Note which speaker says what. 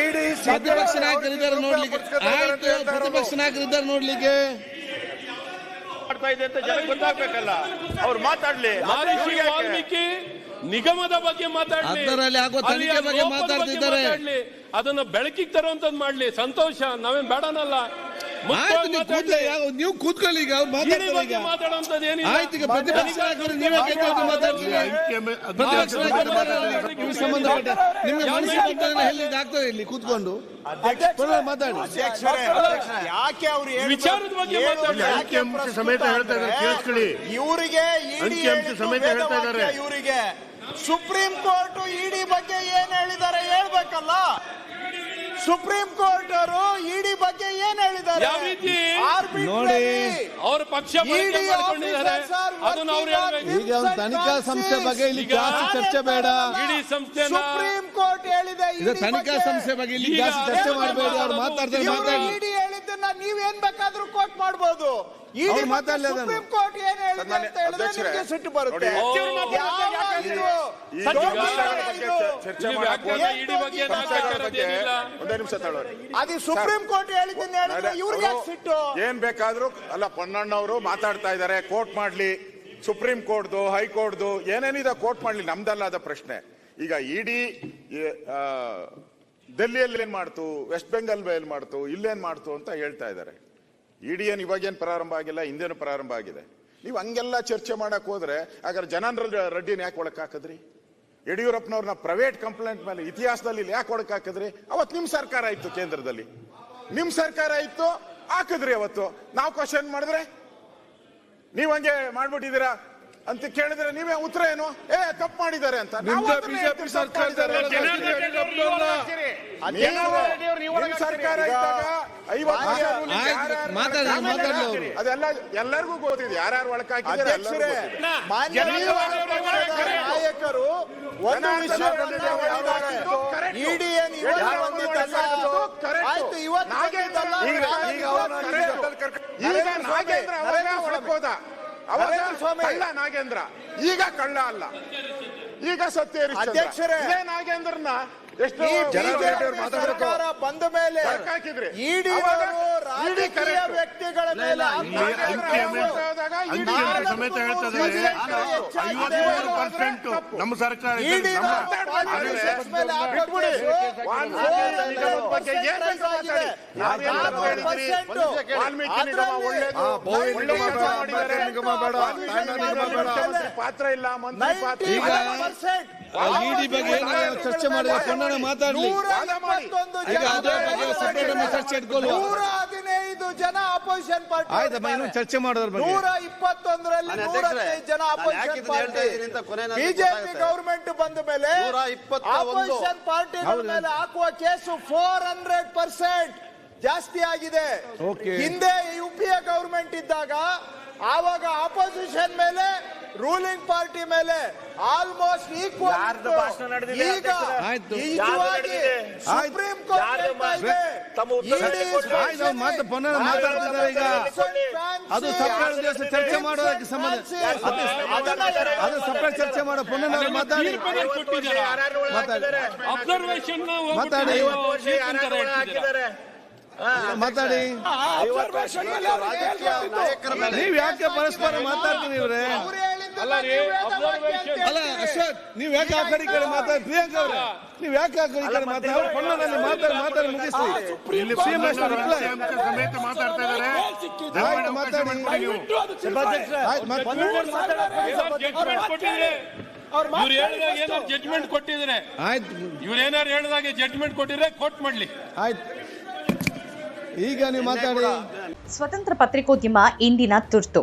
Speaker 1: ಇಡೀ
Speaker 2: ಪ್ರತಿಪಕ್ಷ ನಾಯಕರಿದ್ದಾರೆ ನೋಡ್ಲಿಕ್ಕೆ ಆಯ್ತು ಪ್ರತಿಪಕ್ಷ ನಾಯಕರಿದ್ದಾರೆ ನೋಡ್ಲಿಕ್ಕೆ.
Speaker 3: ಮಾಡ್ತಾ ಇದೆ ಅಂತ ಜನಕ್ಕೆ ಗೊತ್ತಾಗ್ಬೇಕಲ್ಲ. ಅವ್ರು ಮಾತಾಡ್ಲಿ?
Speaker 4: ವಾಲ್ಮೀಕಿ ನಿಗಮದ ಬಗ್ಗೆ ಮಾತಾಡ್ಲಿ.
Speaker 2: ಅದರಲ್ಲಿ ಆಗುವ
Speaker 4: ಅಲ್ಲಿಯ
Speaker 2: ತನಿಖೆ ಬಗ್ಗೆ ಮಾತಾಡ್ತಿದ್ದಾರೆ.
Speaker 4: ಮಾತಾಡ್ಲಿ. ಅದನ್ನ ಬೆಳಕಿಗೆ ತರುವಂತದ್ ಮಾಡ್ಲಿ. ಸಂತೋಷ ನಾವೇನ್ ಬೇಡನಲ್ಲ.
Speaker 2: ನೀವು ಕೂತ್ಲೆ ಯಾವ- ನೀವು ಕೂತ್ಕೊಳ್ಳಿ ಈಗ ಆಗ್ತದೆ ಇಲ್ಲಿ? ಕೂತ್ಕೊಂಡು. ಮಾತಾಡಿ.
Speaker 1: ಯಾಕೆ ಅವ್ರು
Speaker 4: ವಿಚಾರದ ಬಗ್ಗೆ
Speaker 3: ಸಮೇತ ಹೇಳ್ತಾ ಇದ್ದಾರೆ, ಕೇಳಿಸ್ಕೊಳ್ಳಿ.
Speaker 1: ಇವರಿಗೆ
Speaker 3: ಸಮೇತ ಹೇಳ್ತಾ ಇದ್ದಾರೆ.
Speaker 1: ಇವರಿಗೆ. ಸುಪ್ರೀಂ ಕೋರ್ಟ್ ಇಡಿ ಬಗ್ಗೆ ಏನ್ ಹೇಳಿದ್ದಾರೆ ಹೇಳ್ಬೇಕಲ್ಲ? ಸುಪ್ರೀಂ ಕೋರ್ಟ್ ಅವರು ಇಡಿ ಬಗ್ಗೆ ಏನ್ ಹೇಳಿದ್ದಾರೆ?
Speaker 4: ಯಾವ ರೀತಿ?
Speaker 2: ನೋಡಿ.
Speaker 4: ಅವ್ರ ಪಕ್ಷ ಬಳಕೆ ಮಾಡ್ಕೊಂಡಿದ್ದಾರೆ. ಅದನ್ನ ಅವ್ರು ಹೇಳ್ಬೇಕು.
Speaker 2: ಈಗ ಒಂದು ತನಿಖಾ ಸಂಸ್ಥೆ ಬಗ್ಗೆ ಇಲ್ಲಿ ಜಾಸ್ತಿ ಚರ್ಚೆ ಬೇಡ.
Speaker 4: ಇಡೀ ಸಂಸ್ಥೆನ
Speaker 1: ಸುಪ್ರೀಂ ಕೋರ್ಟ್ ಹೇಳಿದೆ.
Speaker 2: ಇದು ತನಿಖಾ ಸಂಸ್ಥೆ ಬಗ್ಗೆ ಇಲ್ಲಿ ಜಾಸ್ತಿ ಚರ್ಚೆ ಮಾಡಬೇಡಿ ಅವ್ರು ಮಾತಾಡ್ತಾರೆ ಮಾತಾಡಿ
Speaker 1: ಇಡಿ ಹೇಳಿದ್ದನ್ನ ನೀವೇನ್ ಬೇಕಾದ್ರೂ ಕೋರ್ಟ್ ಮಾಡ್ಬೋದು. ಇಡಿ
Speaker 2: ಅವ್ರು
Speaker 1: ಬಗ್ಗೆ ಸುಪ್ರೀಂ ಕೋರ್ಟ್ ಏನ್ ಹೇಳಿದೆ ಅಂತ ಹೇಳಿದ್ರೆ ನಿಮ್ಗೆ ಸಿಟ್ಟು ಬರುತ್ತೆ. ಯಾವಾಗ ಇದು?
Speaker 3: ಚರ್ಚೆ
Speaker 4: ಈ
Speaker 3: ಮಾಡಕ್
Speaker 4: ವ್ಯಾಖ್ಯಾನ
Speaker 3: ಹೋದ್ರೆ
Speaker 4: ಇಡೀ ಬಗ್ಗೆ ಮಾತಾಡ್ತಿರೋದೇನಿಲ್ಲ
Speaker 3: ಒಂದೇ ನಿಮಿಷ ತಗೊಳ್ಳಿ.
Speaker 1: ಅದು ಸುಪ್ರೀಂ ಕೋರ್ಟ್ ಹೇಳಿದ್ದನ್ನ ಹೇಳಿದ್ರೆ ಇವ್ರಿಗೆ ಯಾಕೆ ಸಿಟ್ಟು?
Speaker 3: ಏನ್ ಬೇಕಾದ್ರೂ ಅಲ್ಲ ಪೊನ್ನಣ್ಣವರು ಮಾತಾಡ್ತಾ ಇದ್ದಾರೆ ಕೋರ್ಟ್ ಮಾಡ್ಲಿ ಸುಪ್ರೀಂ ಕೋರ್ಟ್ದು ಹೈಕೋರ್ಟ್ದು ಏನೇನಿದೆ ಕೋರ್ಟ್ ಮಾಡ್ಲಿ ನಮ್ದಲ್ಲ ಅದ ಪ್ರಶ್ನೆ. ಈಗ ಇಡಿ ಡೆಲ್ಲಿಯಲ್ಲಿ ಏನ್ ಮಾಡ್ತು ವೆಸ್ಟ್ ಬೆಂಗಾಲ್ ಏನ್ ಮಾಡ್ತು ಇಲ್ಲೇನ್ ಮಾಡ್ತು ಅಂತ ಹೇಳ್ತಾ ಇದ್ದಾರೆ ಇಡಿ ಇವಾಗೇನು ಪ್ರಾರಂಭ ಆಗಿಲ್ಲ ಹಿಂದೇನು ಪ್ರಾರಂಭ ಆಗಿದೆ? ನೀವು ಹಂಗೆಲ್ಲ ಚರ್ಚೆ ಮಾಡಕ್ಕೆ ಹೋದ್ರೆ ಹಾಗಾದ್ರೆ ಜನಾರ್ದನ್ ರೆಡ್ಡಿನ ಯಾಕೆ ಒಳಕ್ಕೆ ಹಾಕಿದ್ರಿ ಯಡಿಯೂರಪ್ಪನವ್ರನ್ನ ಪ್ರೈವೇಟ್ ಕಂಪ್ಲೇಂಟ್ ಮೇಲೆ ಇತಿಹಾಸದಲ್ಲಿ ಯಾಕೆ ಒಳಕ್ಕೆ ಹಾಕಿದ್ರಿ ಅವತ್ತು ನಿಮ್ಮ ಸರ್ಕಾರ ಇತ್ತು ಕೇಂದ್ರದಲ್ಲಿ. ನಿಮ್ಮ ಸರ್ಕಾರ ಇತ್ತು, ಹಾಕಿದ್ರಿ ಅವತ್ತು. ನಾವು ಕ್ವಶನ್ ಮಾಡಿದ್ರೆ? ನೀವು ಹಂಗೆ ಮಾಡ್ಬಿಟ್ಟಿದ್ದೀರಾ? ಅಂತ ಕೇಳಿದ್ರೆ ನೀವೇ ಉತ್ತರ ಏನು? ಏ ತಪ್ಪು ಮಾಡಿದ್ದಾರೆ ಅಂತ. ನಾವು
Speaker 2: ನಿಮ್ದೇ
Speaker 3: ಅದನ್ನೇ
Speaker 2: ಬಿಜೆಪಿ
Speaker 3: ಹೇಳ್ತೀವಿ, ತಪ್ಪು
Speaker 2: ಸರ್ಕಾರದಲ್ಲಿ
Speaker 3: ಮಾಡಿದ್ದಾರೆ. ನೀವು- ನಿಮ್ ಸರ್ಕಾರ ಇದ್ದಾಗ ಐವತ್ತು ವರ್ಷ ruling
Speaker 2: ಆಯ್ತು,
Speaker 3: ಯಾರ್ಯಾರು
Speaker 2: ಮಾತಾಡ್ಲಿ,
Speaker 3: ಒಳಗೆ
Speaker 2: ಮಾತಾಡ್ಲಿ
Speaker 3: ಹಾಕಿದ್ರಿ? ಅದೆಲ್ಲ ಎಲ್ಲರಿಗೂ ಗೊತ್ತಿದೆ. ಯಾರ್ಯಾರು ಒಳಗೆ ಹಾಕಿದ್ದಾರೆ ಎಲ್ಲರಿಗೂ
Speaker 1: ಅಧ್ಯಕ್ಷರೇ
Speaker 3: ಗೊತ್ತಿದೆ.
Speaker 1: ಮಾನ್ಯ ಪಕ್ಷದ ನಾಯಕರು ಒಂದು ವಿಷಯವನ್ನ ಹೇಳಿದ್ದಾರೆ ಇಡಿ ಏನ್ ಇವತ್ತು ಬಂದಿದ್ದಲ್ಲ ಆಯ್ತು ಇವತ್ತು ಬಂದಿದ್ದಲ್ಲ
Speaker 3: ಈಗ ಈಗ ಈಗ ನಾಗೇಂದ್ರ
Speaker 1: ನರೇಂದ್ರ.
Speaker 3: ಕಳ್ಳ ನಾಗೇಂದ್ರ ಈಗ ಕಳ್ಳ ಅಲ್ಲ ಈಗ ಸತ್ಯ.
Speaker 1: ಅಧ್ಯಕ್ಷರೇ.
Speaker 3: ನಾಗೇಂದ್ರನ ಎಷ್ಟು
Speaker 1: ಸರ್ಕಾರ ಬಂದ ಮೇಲೆ
Speaker 3: ಹಾಕಿದ್ರಿ.
Speaker 1: ಇಡಿ ವ್ಯಕ್ತಿಗಳ ಮೇಲೆ
Speaker 5: ಸಮೇತ ಹೇಳ್ತದೆ. ಪರ್ಸೆಂಟ್ ನಮ್ಮ ಸರ್ಕಾರ
Speaker 3: ಪಾತ್ರ ಇಲ್ಲ
Speaker 2: ಇಡಿ ಬಗ್ಗೆ ಏನಾದ್ರು ಚರ್ಚೆ ಮಾಡಿದ್ರೆ ಕನ್ನಡ ಮಾತಾಡ್ಲಿ. ಈಗ ಅದ್ರ ಬಗ್ಗೆ separate ಆಗಿ ಚರ್ಚೆ ಇಟ್ಕೊಳ್ಳುವ.
Speaker 1: ಹದಿನೈದು ಜನ ಅಪೋಸಿಷನ್ ಪಾರ್ಟಿ
Speaker 2: ಚರ್ಚೆ ಮಾಡೋದ್ರ ಬಗ್ಗೆ.
Speaker 1: ನೂರ ಇಪ್ಪತ್ತೊಂದರಲ್ಲಿ
Speaker 6: ನಾನು
Speaker 1: ನೂರ
Speaker 6: ಅಧ್ಯಕ್ಷರೇ,
Speaker 1: ಹದಿನೈದು ಜನ
Speaker 6: ನಾನು
Speaker 1: ಅಪೋಸಿಷನ್
Speaker 6: ಪಾರ್ಟಿ ಇದನ್ನ ಹೇಳ್ತಾ ಇದ್ದೀನಿ ಅಂತ ಕೊನೆ ನನಗೆ
Speaker 1: ಬಿಜೆಪಿ ಗೌರ್ಮೆಂಟ್ ಬಂದ ಮೇಲೆ
Speaker 6: ನೂರ ಇಪ್ಪತ್ತ ಒಂದು.
Speaker 1: ಅಪೋಸಿಷನ್ ಪಾರ್ಟಿಗಳ ಮೇಲೆ ಹಾಕುವ ಕೇಸು ಫೋರ್ ಹಂಡ್ರೆಡ್ ಪರ್ಸೆಂಟ್ ಜಾಸ್ತಿ ಆಗಿದೆ.
Speaker 2: Okay.
Speaker 1: ಹಿಂದೆ ಯು ಪಿ ಎ ಗೌರ್ಮೆಂಟ್ ಇದ್ದಾಗ ಆವಾಗ ಆಪೋಸಿಷನ್ ಮೇಲೆ ರೂಲಿಂಗ್ ಪಾರ್ಟಿ ಮೇಲೆ ಆಲ್ಮೋಸ್ಟ್ ಈಕ್ವಲ್ ಈಗ
Speaker 2: ಆಯ್ತು.
Speaker 1: ಸುಪ್ರೀಂ ಕೋರ್ಟ್ ಹೇಳ್ತಾ ಇದೆ. ಇಡೀ
Speaker 2: ಆಯ್ತು ಅವ್ರು ಮಾತು ಪೊನ್ನಣ್ಣ ಮಾತಾಡ್ತಿದ್ದಾರೆ ಈಗ. ಅದು ಸಪ್ರೇಟ್ ದಿವಸ ಚರ್ಚೆ ಮಾಡೋದಕ್ಕೆ ಸಂಬಂಧ ಅದು- ಸಪ್ರೇಟ್ ಚರ್ಚೆ ಮಾಡೋ.
Speaker 4: ತೀರ್ಪನ್ನು ಕೊಟ್ಟಿದ್ದಾರೆ.
Speaker 2: ಮಾತಾಡಿ.
Speaker 4: ಅಬ್ಸರ್ವೇಷನ್
Speaker 2: ಮಾತಾಡಿ. ಮಾತಾಡಿ.
Speaker 6: ರಾಜಕೀಯ ನಾಯಕರ ಮೇಲೆ
Speaker 2: ನೀವ್ ಯಾಕೆ ಪರಸ್ಪರ ಮಾತಾಡ್ತೀನಿ ಇವ್ರೆ?
Speaker 4: ಅಲ್ಲ ರೀ,
Speaker 1: ನೀವು
Speaker 2: ಯಾಕೆ ಆ ಕಡೆ ಕಡೆ ಮಾತಾಡಿ ಪ್ರಿಯಾಂಕಾ ಅವ್ರೆ ನೀವ್ ಯಾಕೆ ಆ ಕಡೆ ಕಡೆ ಮಾತಾಡಿ ಅವ್ರು ಮಾತಾಡಿ ಮಾತಾಡಿ ಮುಗಿಸಿ
Speaker 5: ಇಲ್ಲಿ
Speaker 2: CM ಅಷ್ಟು
Speaker 5: ಸಮೇತ ಮಾತಾಡ್ತಾ ಇದ್ದಾರೆ
Speaker 2: ಆಯ್ತು ಮಾತಾಡಿ
Speaker 4: ಇವ್ರು ಹೇಳಿದಾಗ ಏನಾರು ಜಡ್ಜ್ಮೆಂಟ್ ಕೊಟ್ಟಿದ್ರೆ
Speaker 2: ಆಯ್ತು
Speaker 4: ಇವ್ರು ಏನಾರು ಹೇಳಿದಾಗ ಜಡ್ಜ್ಮೆಂಟ್ ಕೊಟ್ಟಿದ್ರೆ ಕೋರ್ಟ್ ಮಾಡ್ಲಿ
Speaker 2: ಆಯ್ತು ಈಗ ನೀವು ಮಾತಾಡಿ
Speaker 7: ಸ್ವತಂತ್ರ ಪತ್ರಿಕೋದ್ಯಮ ಇಂದಿನ ತುರ್ತು